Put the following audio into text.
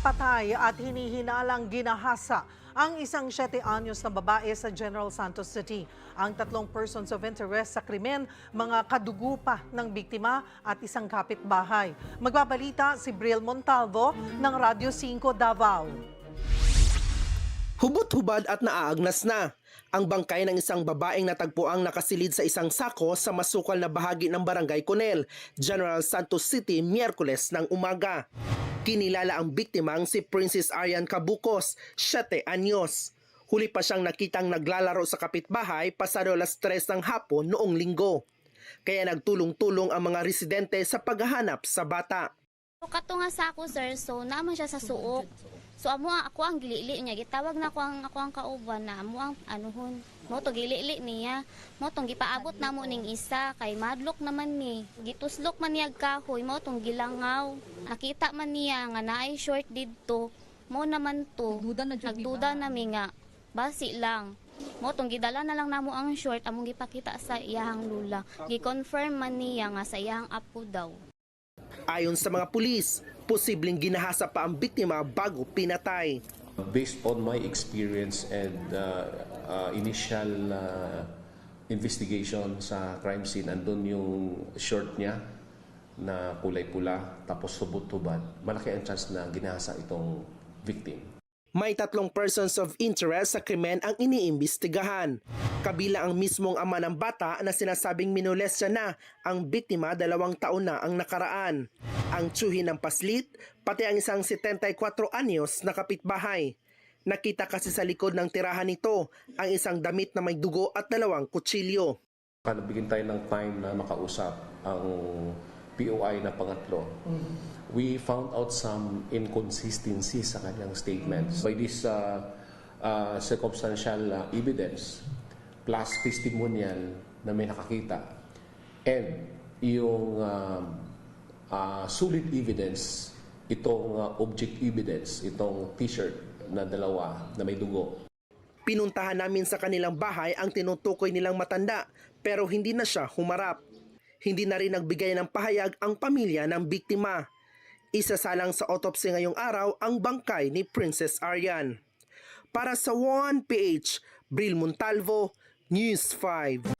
patay at hinihinalang ginahasa ang isang 7 anyos na babae sa General Santos City. Ang tatlong persons of interest sa krimen, mga kadugo pa ng biktima at isang kapitbahay. Magbabalita si Bril Montalvo ng Radyo 5 Davao. Hubot-hubad at naaagnas na. Ang bangkay ng isang babaeng natagpuang nakasilid sa isang sako sa masukal na bahagi ng Barangay Conel, General Santos City, Miyerkules ng umaga. Kinilala ang biktimang si Princess Arian Cabukos, 7 anyos. Huli pa siyang nakitang naglalaro sa kapitbahay pasado alas 3 ng hapon noong linggo. Kaya nagtulong-tulong ang mga residente sa paghahanap sa bata. Kato nga sa ako, sir, so naman siya sa suok. So amo ako ang gilili niya, gitawag na ako ang ako ang kauban na amo ang anuhon. Mo to gilili niya. Mo tong gipaabot na mo ning isa kay madlok naman ni. Gituslok man niya kahoy mo tong gilangaw. Nakita man niya nga naay short didto. Mo naman to. Nagduda na jud, Nagduda na mi nga. Basi lang. Mo tong gidala na lang namo ang short among gipakita sa iyahang lula. Gi-confirm man niya nga sa iyahang apo daw. Ayon sa mga pulis, posibleng ginahasa pa ang biktima bago pinatay. Based on my experience and uh, uh, initial uh, investigation sa crime scene, andun yung short niya na kulay pula, tapos subot-tubad. Malaki ang chance na ginahasa itong victim. May tatlong persons of interest sa krimen ang iniimbestigahan. Kabila ang mismong ama ng bata na sinasabing minules siya na ang biktima dalawang taon na ang nakaraan. Ang tsuhin ng paslit, pati ang isang 74 anyos na kapitbahay. Nakita kasi sa likod ng tirahan nito ang isang damit na may dugo at dalawang kutsilyo. Kanabigyan tayo ng time na makausap ang POI na pangatlo. We found out some inconsistencies sa kanyang statements. By this uh, uh, circumstantial uh, evidence plus testimonial na may nakakita and yung um, uh, solid evidence, itong uh, object evidence, itong t-shirt na dalawa na may dugo, Pinuntahan namin sa kanilang bahay ang tinutukoy nilang matanda pero hindi na siya humarap. Hindi na rin nagbigay ng pahayag ang pamilya ng biktima. Isasalang sa autopsy ngayong araw ang bangkay ni Princess Arian. Para sa 1PH, Bril Montalvo, News 5.